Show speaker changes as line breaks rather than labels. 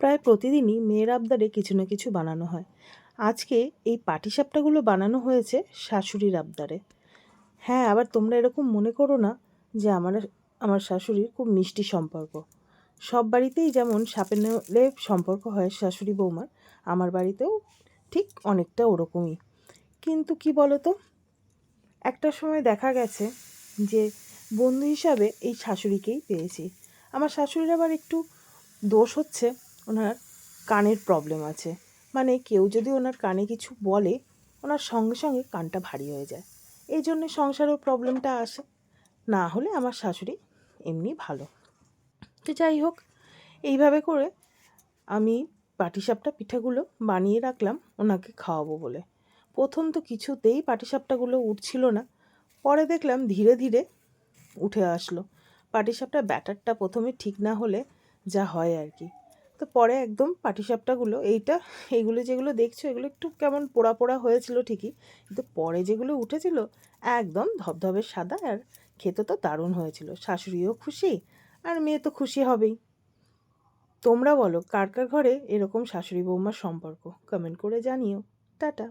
প্রায় প্রতিদিনই মেয়ের আবদারে কিছু না কিছু বানানো হয়। আজকে এই পাটিসাপটাগুলো বানানো হয়েছে শাশুড়ির আবদারে। হ্যাঁ আবার তোমরা এরকম মনে করো না যে আমার আমার শাশুড়ির খুব মিষ্টি সম্পর্ক। সব বাড়িতেই যেমন সাপে নেড়ে সম্পর্ক হয় শাশুড়ি বৌমার, আমার বাড়িতেও ঠিক অনেকটা ওরকমই। কিন্তু কি বলো তো একটা সময় দেখা গেছে যে বন্ধু হিসাবে এই শাশুড়িকেই পেয়েছি। আমার শাশুড়ির আবার একটু দোষ হচ্ছে। ওনার কানের প্রবলেম আছে। মানে কেউ যদি ওনার কানে কিছু বলে, ওনার সঙ্গে সঙ্গে কানটা ভারী হয়ে যায়। এই জন্যে সংসারেও প্রবলেমটা আসে। না হলে আমার শাশুড়ি এমনি ভালো। তো যাই হোক, এইভাবে করে আমি পাটিসাপটা পিঠাগুলো বানিয়ে রাখলাম, ওনাকে খাওয়াবো বলে। প্রথম তো কিছুতেই পাটিসাপটাগুলো উঠছিল না। পরে দেখলাম ধীরে ধীরে উঠে আসলো। পাটিসাপটা ব্যাটারটা প্রথমে ঠিক না হলে যা হয় আর কি। তো পরে একদম পাটিসাপটাগুলো, এইটা, এইগুলো যেগুলো দেখছ, এগুলো একটু কেমন পোড়া পোড়া হয়েছিল ঠিকই, কিন্তু পরে যেগুলো উঠেছিল, একদম ধবধবে সাদা আর খেতে তো দারুণ হয়েছিল। শাশুড়িও খুশি আর মেয়ে তো খুশি হবেই। তোমরা বলো, কার কার ঘরে এরকম শাশুড়ি বৌমার সম্পর্ক? কমেন্ট করে জানিও। টাটা।